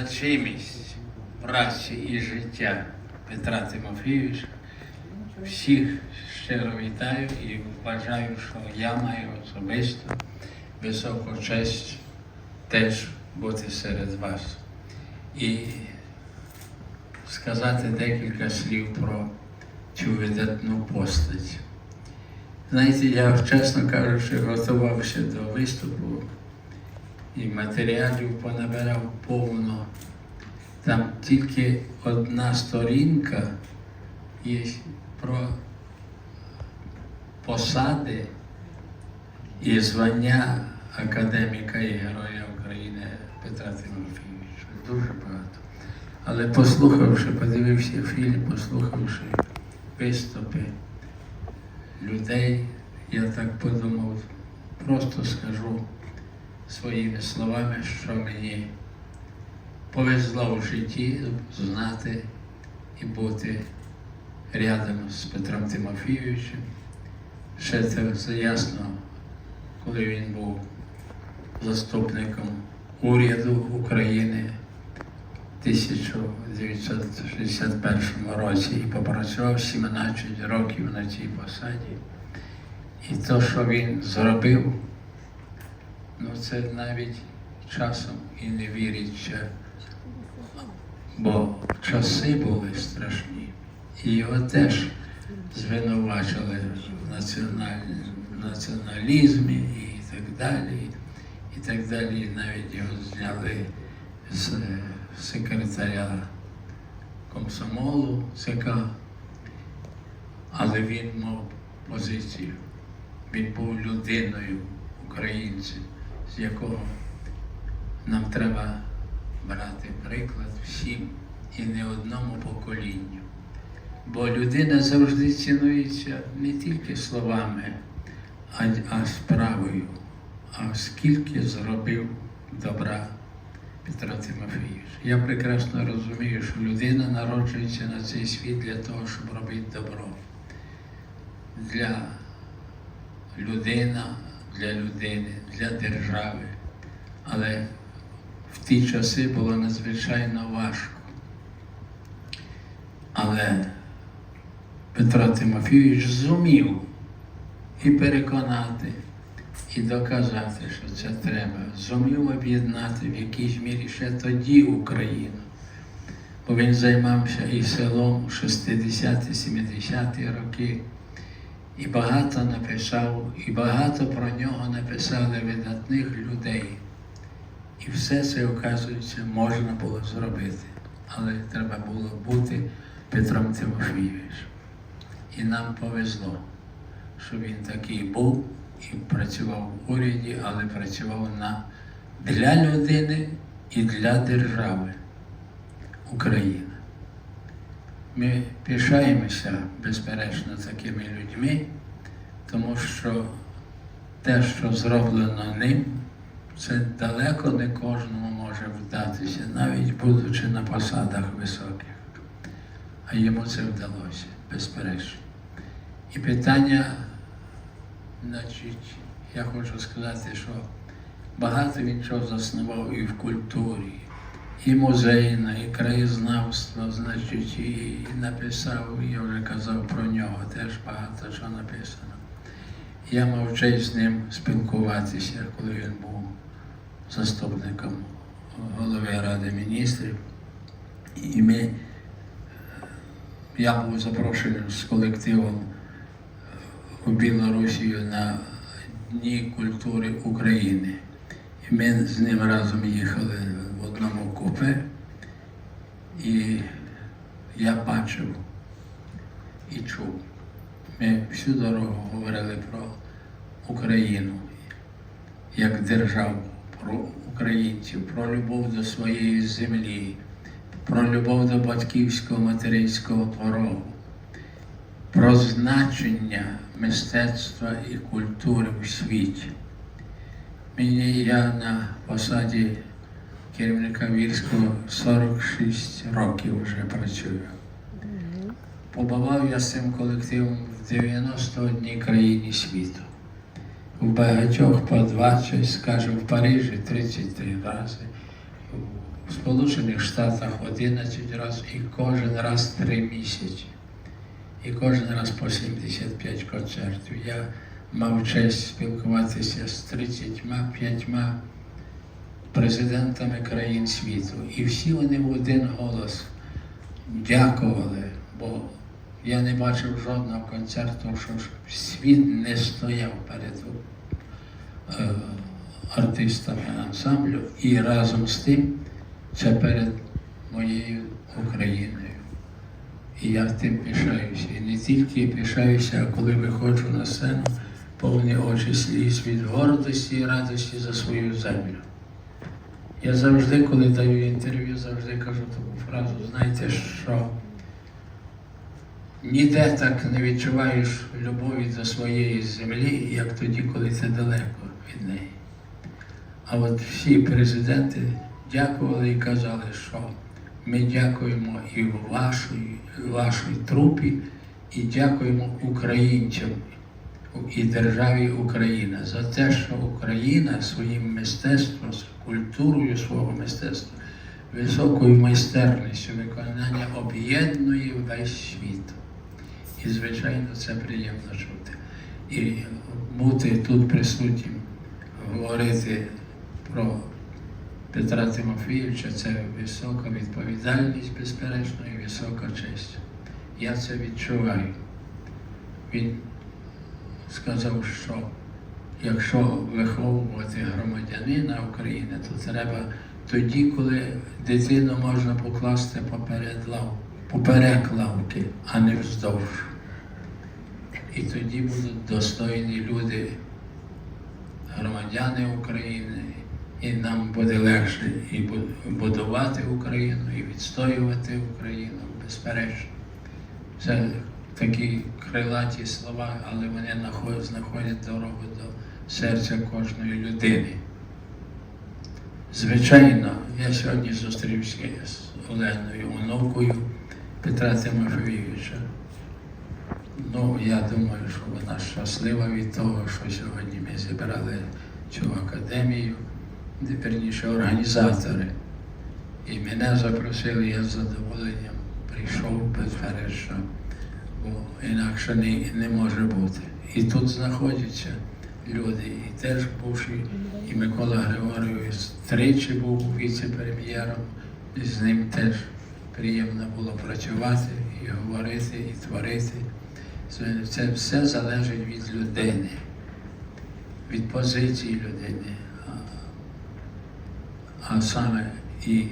значимість праці і життя Петра Тимофійовича. Всіх щиро вітаю і вважаю, що я маю особисто високу честь теж бути серед вас. І сказати декілька слів про цю видатну постать. Знаєте, я, чесно кажучи, готувався до виступу і матеріалів понабирав повно. Там тільки одна сторінка є про посади і звання академіка і Героя України Петра Тимофійовича. Дуже багато. Але послухавши, подивився фільм, послухавши виступи людей, я так подумав, просто скажу своїми словами, що мені повезло в житті знати і бути рядом з Петром Тимофійовичем. Ще це ясно, коли він був заступником уряду України в 1961 році і попрацював 17 років на цій посаді. І те, що він зробив, ну це навіть часом і не віриться, бо часи були страшні. І його теж звинувачили в націоналізмі і так далі. І так далі. Навіть його зняли з е, секретаря комсомолу ЦК, але він мав позицію. Він був людиною, українцем, з якого нам треба брати приклад всім і не одному поколінню. Бо людина завжди цінується не тільки словами, а, а справою. А скільки зробив добра Петро Тимофійович. Я прекрасно розумію, що людина народжується на цей світ для того, щоб робити добро. Для людина, для людини, для держави. Але в ті часи було надзвичайно важко. Але Петро Тимофійович зумів і переконати, і доказати, що це треба. Зумів об'єднати в якійсь мірі ще тоді Україну. Бо він займався і селом у 60-70-ті роки, і багато написав, і багато про нього написали видатних людей. І все це, оказується, можна було зробити. Але треба було бути Петром Тимофійовичем. І нам повезло, що він такий був і працював в уряді, але працював на, для людини і для держави України. Ми пишаємося, безперечно, такими людьми, тому що те, що зроблено ним, це далеко не кожному може вдатися, навіть будучи на посадах високих. А йому це вдалося, безперечно. І питання, значить, я хочу сказати, що багато він чого заснував і в культурі, і музейна, і краєзнавство, значить, і, написав, я вже казав про нього, теж багато що написано. Я мав честь з ним спілкуватися, коли він був заступником голови Ради міністрів. І ми, я був запрошений з колективом у Білорусію на Дні культури України. І ми з ним разом їхали в одному купе, і я бачив і чув. Ми всю дорогу говорили про Україну як державу, про українців, про любов до своєї землі, про любов до батьківського материнського порогу, про значення мистецтва і культури у світі. Мені я на посаді керівника військового 46 років вже працюю. Побував я з цим колективом в 91 країні світу. В багатьох по 20, скажімо, в Парижі 33 рази, в Сполучених Штатах 11 разів і кожен раз 3 місяці. І кожен раз по 75 концертів. Я мав честь спілкуватися з 35 президентами країн світу. І всі вони в один голос дякували, бо я не бачив жодного концерту, що світ не стояв перед е, артистами ансамблю і разом з тим це перед моєю Україною. І я тим пишаюся. І не тільки пишаюся, а коли виходжу на сцену, повні очі сліз від гордості і радості за свою землю. Я завжди, коли даю інтерв'ю, завжди кажу таку фразу, знаєте, що? Ніде так не відчуваєш любові до своєї землі, як тоді, коли ти далеко від неї. А от всі президенти дякували і казали, що ми дякуємо і вашій, вашій трупі, і дякуємо українцям і державі Україна за те, що Україна своїм мистецтвом, культурою свого мистецтва, високою майстерністю виконання об'єднує весь світ. І, звичайно, це приємно чути. І бути тут присутнім, говорити про Петра Тимофійовича це висока відповідальність, безперечно, і висока честь. Я це відчуваю. Він сказав, що якщо виховувати громадянина України, то треба тоді, коли дитину можна покласти поперед лав, поперек лавки, а не вздовж. І тоді будуть достойні люди, громадяни України, і нам буде легше і будувати Україну, і відстоювати Україну, безперечно. Це такі крилаті слова, але вони знаходять дорогу до серця кожної людини. Звичайно, я сьогодні зустрівся з Оленою, онукою Петра Тимофійовича. Ну, я думаю, що вона щаслива від того, що сьогодні ми зібрали цю академію, де, верніше організатори. І мене запросили, я з задоволенням прийшов безперечно, бо інакше не, не може бути. І тут знаходяться люди, і теж бувши, і Микола Григорович тричі був віце-прем'єром, і з ним теж приємно було працювати і говорити, і творити. Це, все залежить від людини, від позиції людини. А саме і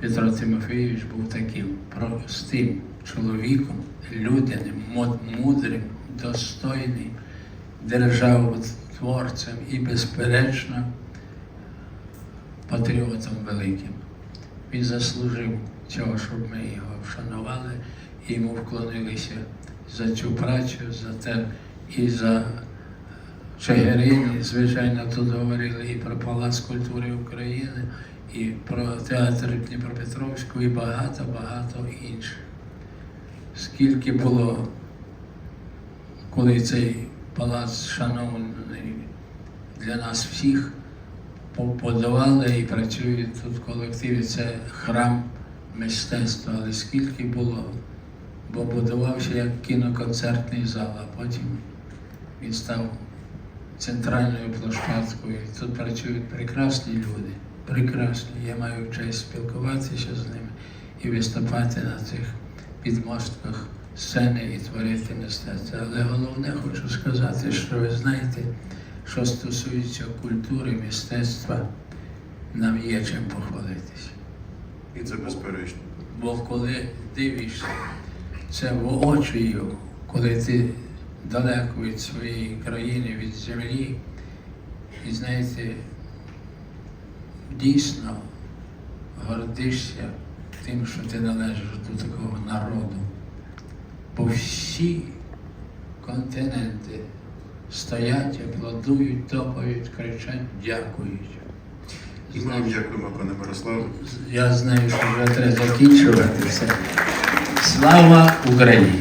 Петро Тимофійович був таким простим чоловіком, людяним, мудрим, достойним, державотворцем і, безперечно, патріотом великим. Він заслужив цього, щоб ми його вшанували і йому вклонилися за цю працю, за те і за Чигирин, звичайно, тут говорили і про Палац культури України, і про театр Дніпропетровську, і багато-багато інших. Скільки було, коли цей палац шановний для нас всіх, побудували і працюють тут в колективі, це храм мистецтва, але скільки було, бо будувався як кіноконцертний зал, а потім він став центральною площадкою. Тут працюють прекрасні люди, прекрасні. Я маю честь спілкуватися з ними і виступати на цих підмостках сцени і творити мистецтво. Але головне хочу сказати, що ви знаєте, що стосується культури, мистецтва, нам є чим похвалитися. І це безперечно. Бо коли дивишся це воочию, коли ти далеко від своєї країни, від землі, і знаєте, дійсно гордишся тим, що ти належиш до такого народу. Бо всі континенти стоять, аплодують, топають, кричать, дякують. І вам дякуємо, пане Мирославе. Я знаю, що вже треба закінчувати все. Слава Україні!